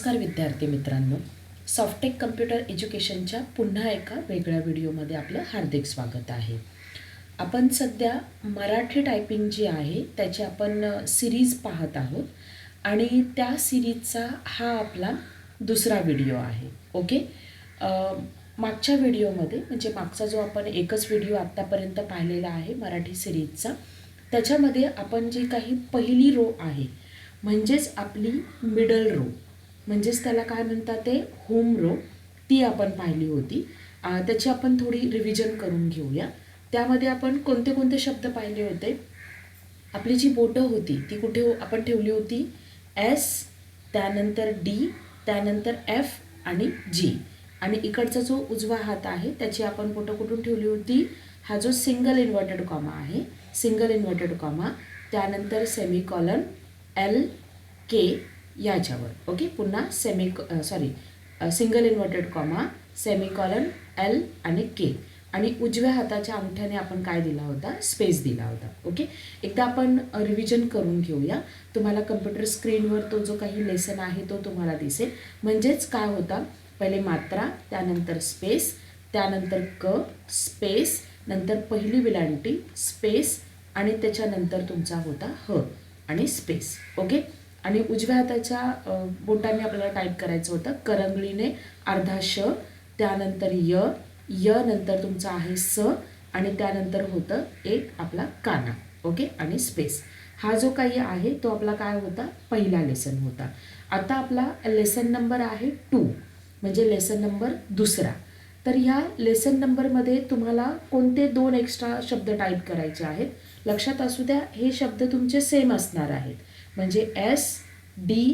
नमस्कार विद्यार्थी मित्रांनो. सॉफ्टेक कम्प्युटर एज्युकेशनच्या पुन्हा एका वेगळ्या व्हिडिओमध्ये आपलं हार्दिक स्वागत आहे. आपण सध्या मराठी टायपिंग जी आहे त्याची आपण सिरीज पाहत आहोत आणि त्या सिरीजचा हा आपला दुसरा व्हिडिओ आहे. ओके मागच्या व्हिडिओमध्ये म्हणजे मागचा जो आपण एकच व्हिडिओ आत्तापर्यंत पाहिलेला आहे मराठी सिरीजचा त्याच्यामध्ये आपण जी काही पहिली रो आहे म्हणजेच आपली मिडल रो म्हणजेच त्याला काय म्हणतात ते? होम रो ती आपण पाहिली होती. त्याची आपण थोडी रिव्हिजन करून घेऊया. त्यामध्ये आपण कोणते कोणते शब्द पाहिले होते? आपली जी बोटं होती ती कुठे हो- आपण ठेवली होती? एस त्यानंतर डी त्यानंतर एफ आणि जी आणि इकडचा जो उजवा हात आहे त्याची आपण बोटं कुठून ठेवली होती? हा जो सिंगल इन्व्हर्टेड कॉमा आहे सिंगल इन्व्हर्टेड कॉमा त्यानंतर सेमिकॉलन एल के याच्यावर. ओके पुन्हा semi sorry single inverted comma semicolon L आणि के आणि उजव्या हाताच्या अंगठ्याने आपण काय दिला होता? स्पेस दिला होता. ओके एकदा आपण रिव्हिजन करून घेऊया. तुम्हाला कम्प्युटर स्क्रीनवर तो जो काही लेसन आहे तो तुम्हाला दिसेल. म्हणजेच काय होता? पहिले मात्रा त्यानंतर स्पेस त्यानंतर क स्पेस नंतर पहिली विलांटी स्पेस आणि त्याच्यानंतर तुमचा होता ह आणि स्पेस ओके आणि उजव्या हाताच्या बोटांनी बोटाने आपल्याला टाईप करायचं होतं. करंगळीने अर्धा श त्यानंतर य य नंतर तुमचा आहे स आणि त्यानंतर होतं एक आपला काना ओके? आणि स्पेस. हा जो काही आहे तो आपला काय होता? पहिला लेसन होता. आता आपला लेसन नंबर आहे टू म्हणजे लेसन नंबर दुसरा. तर ह्या लेसन नंबरमध्ये तुम्हाला कोणते दोन एक्स्ट्रा शब्द टाईप करायचे आहेत? लक्षात असू द्या हे शब्द तुमचे सेम असणार आहेत. म्हणजे एस डी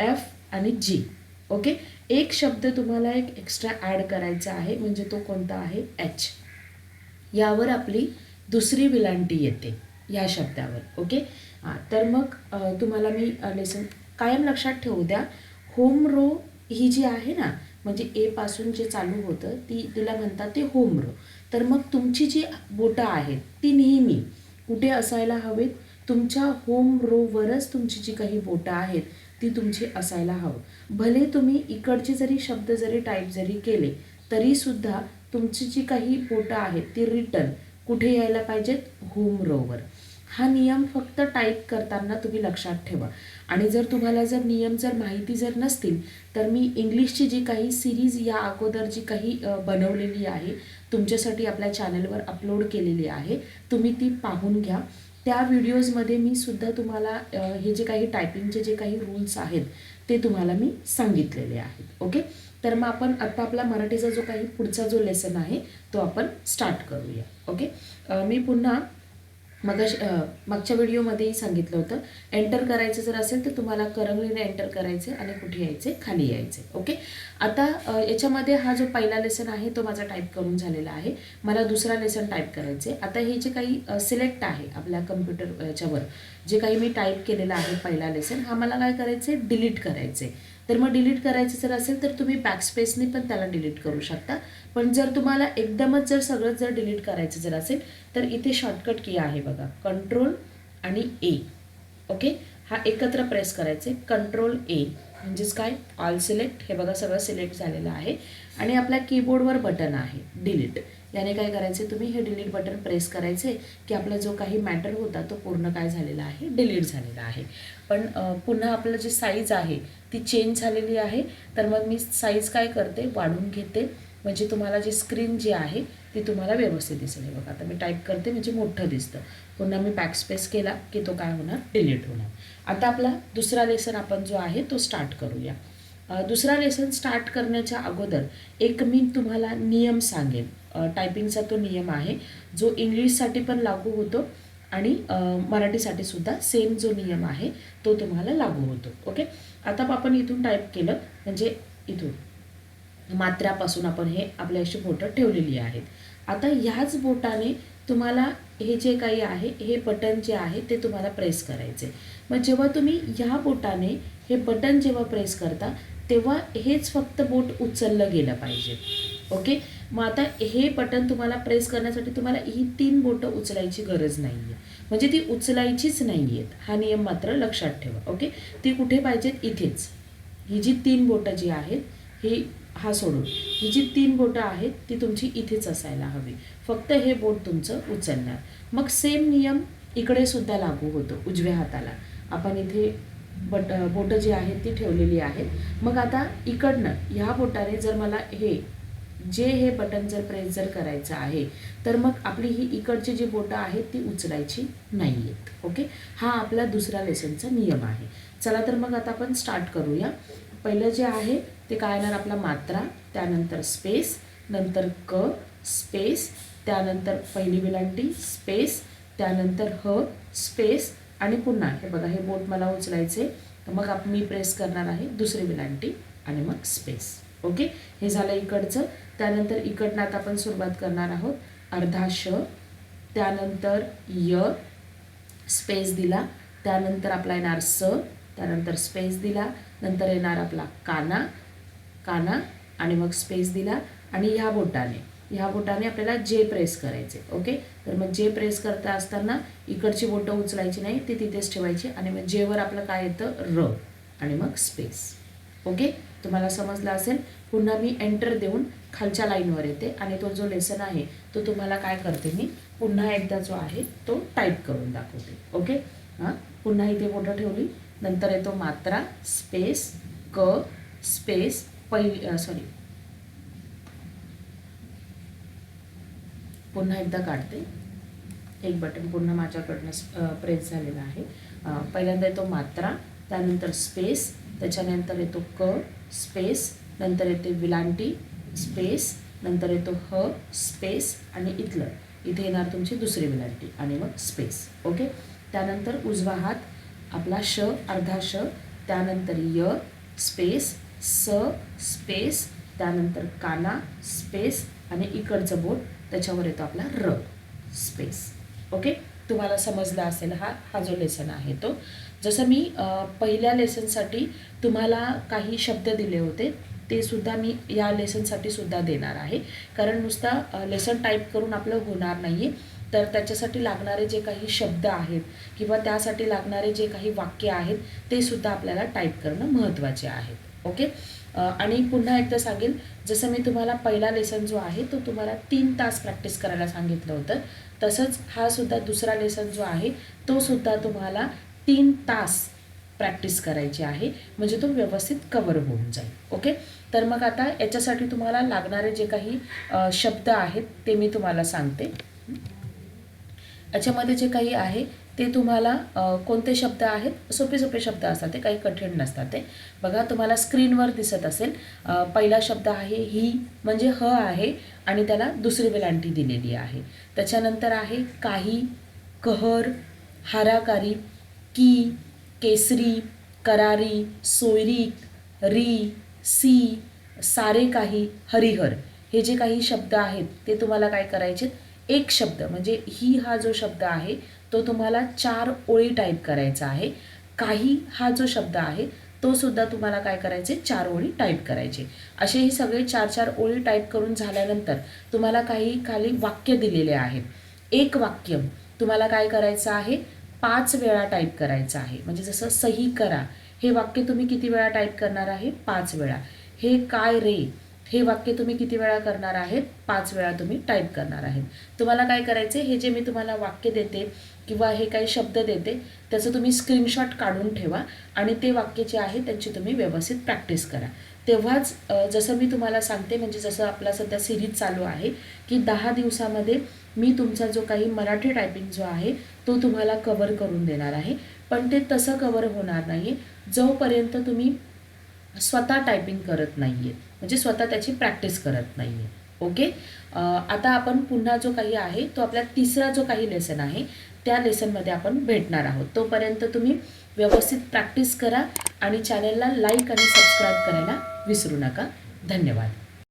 एफ आणि जी ओके एक शब्द तुम्हाला एक एक्स्ट्रा ॲड करायचा आहे म्हणजे तो कोणता आहे? एच यावर आपली दुसरी विलांटी येते या शब्दावर. ओके तर मग तुम्हाला मी लेसन कायम लक्षात ठेवू द्या. होम रो ही जी आहे ना म्हणजे एपासून जे चालू होतं ती तिला म्हणतात ते होम रो तर मग तुमची जी बोटं आहेत ती नेहमी कुठे असायला हवेत? तुमच्या होम रोवरच तुमची जी काही बोटं आहेत ती तुमची असायला हवं. भले तुम्ही इकडचे जरी शब्द जरी टाईप जरी केले तरीसुद्धा तुमची जी काही बोटं आहेत ती रिटर्न कुठे यायला पाहिजेत? होम रोवर हा नियम फक्त टाईप करताना तुम्ही लक्षात ठेवा. आणि जर तुम्हाला जर नियम जर माहिती जर नसतील तर मी इंग्लिशची जी काही सिरीज या अगोदर जी काही बनवलेली आहे तुमच्यासाठी आपल्या चॅनलवर अपलोड केलेली आहे तुम्ही ती पाहून घ्या. त्या व्हिडिओजमध्ये मी सुद्धा तुम्हाला हे जे काही टायपिंगचे जे काही रूल्स आहेत ते तुम्हाला मी सांगितलेले आहेत. ओके तर मग आपण आत्ता आपला मराठीचा जो काही पुढचा जो लेसन आहे तो आपण स्टार्ट करूया. ओके मी पुन्हा मग मागच्या व्हिडिओमध्येही सांगितलं होतं. एंटर करायचं जर असेल तर तुम्हाला करंगळीने एंटर करायचे आणि कुठे यायचे? खाली यायचे. ओके आता याच्यामध्ये हा जो पहिला लेसन आहे तो माझा टाईप करून झालेला आहे. मला दुसरा लेसन टाईप करायचे आता हे जे काही सिलेक्ट आहे आपल्या कम्प्युटर याच्यावर जे काही मी टाईप केलेलं आहे पहिला लेसन हा मला काय करायचे डिलीट करायचे तर मग डिलीट करायचं जर असेल तर तुम्ही बॅकस्पेसने पण त्याला डिलीट करू शकता. पण जर तुम्हाला एकदमच जर सगळं जर डिलीट करायचं जर असेल तर इथे शॉर्टकट की आहे बघा. कंट्रोल आणि ए ओके हा एकत्र प्रेस करायचे. कंट्रोल ए म्हणजेच काय? ऑल सिलेक्ट हे बघा सगळं सिलेक्ट झालेलं आहे. आणि आपल्या कीबोर्डवर बटन आहे. डिलीट त्याने काय करायचे तुम्ही हे डिलीट बटन प्रेस करायचे की आपला जो काही मॅटर होता तो पूर्ण काय झालेला आहे डिलीट झालेला आहे. पण पुन्हा आपलं जी साईज आहे ती चेंज झालेली आहे. तर मग मी साईज काय करते वाढून घेते. म्हणजे तुम्हाला जी स्क्रीन जी आहे ती तुम्हाला व्यवस्थित दिसेल. हे बघा आता मी टाईप करते म्हणजे मोठं दिसतं. पुन्हा मी बॅकस्पेस केला की तो काय होणार डिलीट होणार. आता आपला दुसरा लेसन आपण जो आहे तो स्टार्ट करूया. दुसरा लेसन स्टार्ट करण्याच्या अगोदर एक मी तुम्हाला नियम सांगेन. अ, टायपिंगचा तो नियम आहे जो इंग्लिशसाठी पण लागू होतो आणि मराठीसाठी सुद्धा सेम जो नियम आहे तो तुम्हाला लागू होतो. ओके आता आपण इथून टाईप केलं म्हणजे इथून. मात्र्यापासून आपण हे आपल्या अशी बोटं ठेवलेली आहेत. आता ह्याच बोटाने तुम्हाला हे जे काही आहे हे बटन जे आहे ते तुम्हाला प्रेस करायचे मग जेव्हा तुम्ही ह्या बोटाने हे बटन जेव्हा प्रेस करता तेव्हा हेच फक्त बोट उचललं गेलं पाहिजे. ओके मग आता हे बटन तुम्हाला प्रेस करण्यासाठी तुम्हाला ही तीन बोटं उचलायची गरज नाही आहे म्हणजे ती उचलायचीच नाही आहेत हा नियम मात्र लक्षात ठेवा. ओके ती कुठे पाहिजेत? इथेच. ही जी तीन बोटं जी आहेत ही हा सोडून. ही जी तीन बोटं आहेत ती तुमची इथेच असायला हवी. फक्त हे बोट तुमचं उचलणार. मग सेम नियम इकडे सुद्धा लागू होतो उजव्या हाताला. आपण इथे बट बोटं जी आहेत ती ठेवलेली आहेत. मग आता इकडनं ह्या बोटाने जर मला हे जे हे बटन जर प्रेस जर करायचं आहे तर मग आपली ही इकडची जी बोटं आहेत ती उचलायची नाही आहेत ओके? हा आपला दुसरा लेसनचा नियम आहे. चला तर मग आता आपण स्टार्ट करूया. पहिलं जे आहे ते काय येणार? आपला मात्रा त्यानंतर स्पेस नंतर क स्पेस त्यानंतर पहिली विलांटी स्पेस त्यानंतर ह स्पेस आणि पुन्हा हे बघा हे बोट मला उचलायचे तर मग आप मी प्रेस करणार आहे दुसरी विलांटी आणि मग स्पेस ओके हे झालं इकडचं. त्यानंतर इकडनं आता आपण सुरुवात करणार आहोत. अर्धा श. त्यानंतर य. स्पेस दिला. त्यानंतर आपला येणार स. त्यानंतर स्पेस दिला. नंतर येणार आपला काना. काना आणि मग स्पेस दिला. आणि ह्या बोटाने. ह्या बोटाने आपल्याला जे प्रेस करायचे ओके? तर मग जे प्रेस करता असताना इकडची बोटं उचलायची नाही ती तिथेच ठेवायची आणि मग जेवर आपलं काय येतं? र आणि मग स्पेस ओके? तुम्हाला समजलं असेल? पुन्हा मी एंटर देऊन खालच्या लाईनवर येते आणि तो जो लेसन आहे तो तुम्हाला काय करते मी? पुन्हा एकदा जो आहे तो टाईप करून दाखवते. ओके? हां? पुन्हा इथे बोटं ठेवली नंतर येतो मात्रा स्पेस क स्पेस पै सॉरी पुन्हा एकदा काढते. एक बटन पुन्हा माझ्याकडनं प्रेस झालेला आहे. पहिल्यांदा येतो मात्रा त्यानंतर स्पेस त्याच्यानंतर येतो क स्पेस नंतर येते विलांटी स्पेस नंतर येतो ह स्पेस आणि इथलं. इथे येणार तुमची दुसरी विलांटी आणि मग स्पेस ओके? त्यानंतर उजवा हात आपला श अर्धा श त्यानंतर य स्पेस स स्पेस त्यानंतर काना स्पेस आणि इकडचं बोट. त्याच्यावर येतो आपला र स्पेस ओके तुम्हाला समजला असेल हा हा जो लेसन आहे तो. जसं मी पहिल्या लेसनसाठी तुम्हाला काही शब्द दिले होते ते सुद्धा मी या लेसनसाठी सुद्धा देणार आहे. कारण नुसता लेसन टाईप करून आपलं होणार नाही आहे तर त्याच्यासाठी लागणारे जे काही शब्द आहेत किंवा त्यासाठी लागणारे जे काही वाक्य आहेत ते सुद्धा आपल्याला टाईप करणं महत्त्वाचे आहे. ओके? आणि पुन्हा एकदा सांगेल जसं मी तुम्हाला पहिला लेसन जो आहे तो तुम्हाला तीन तास प्रॅक्टिस करायला सांगितलं होतं. तसंच हा सुद्धा दुसरा लेसन जो आहे तो सुद्धा तुम्हाला तीन तास प्रॅक्टिस करायची आहे. म्हणजे तो व्यवस्थित कवर होऊन जाईल. ओके? तर मग आता याच्यासाठी तुम्हाला लागणारे जे काही शब्द आहेत ते मी तुम्हाला सांगते. याच्यामध्ये जे काही आहे ते तुम्हाला कोणते शब्द आहेत? सोपे सोपे शब्द असतात ते काही कठीण नसतात ते. बघा तुम्हाला स्क्रीनवर दिसत असेल पहिला शब्द आहे ही म्हणजे ह आहे आणि त्याला दुसरी वेलांटी दिलेली आहे. त्याच्यानंतर आहे काही कहर हाराकारी की केसरी करारी सोयरीक री सी सारे काही हरिहर. हे जे काही शब्द आहेत ते तुम्हाला काय करायचे एक शब्द म्हणजे ही हा जो शब्द आहे तो तुम्हाला चार ओळी टाईप करायचा आहे. काही हा जो शब्द आहे तो सुद्धा तुम्हाला काय करायचे? चार ओळी टाईप करायचे. असे हे सगळे चार चार ओळी टाईप करून झाल्यानंतर तुम्हाला काही खाली वाक्य दिलेले आहेत. एक वाक्य तुम्हाला काय करायचं आहे? पाच वेळा टाईप करायचं आहे. म्हणजे जसं सही करा हे वाक्य तुम्ही किती वेळा टाईप करणार आहे? पाच वेळा. हे काय रे? हे वाक्य तुम्ही किती वेळा करणार आहेत? पाच वेळा तुम्ही टाईप करणार आहेत. तुम्हाला काय करायचे हे जे मी तुम्हाला वाक्य देते किंवा हे काही शब्द देते त्याचं तुम्ही स्क्रीनशॉट काढून ठेवा आणि ते वाक्य जे आहे त्यांची तुम्ही व्यवस्थित प्रॅक्टिस करा. तेव्हाच जसं मी तुम्हाला सांगते म्हणजे जसं आपला सध्या सिरीज चालू आहे की दहा दिवसामध्ये मी तुमचा जो काही मराठी टायपिंग जो आहे तो तुम्हाला कवर करून देणार आहे. पण ते तसं कवर होणार नाही जोपर्यंत तुम्ही स्वतः टायपिंग करत नाही आहे म्हणजे स्वतः त्याची प्रॅक्टिस करत नाही आहे ओके आता आपण पुन्हा जो काही आहे तो आपला तिसरा जो काही लेसन आहे त्या लेसनमध्ये आपण भेटणार आहोत. तोपर्यंत तुम्ही व्यवस्थित प्रॅक्टिस करा आणि चॅनलला लाईक आणि सबस्क्राईब करायला विसरू नका. धन्यवाद.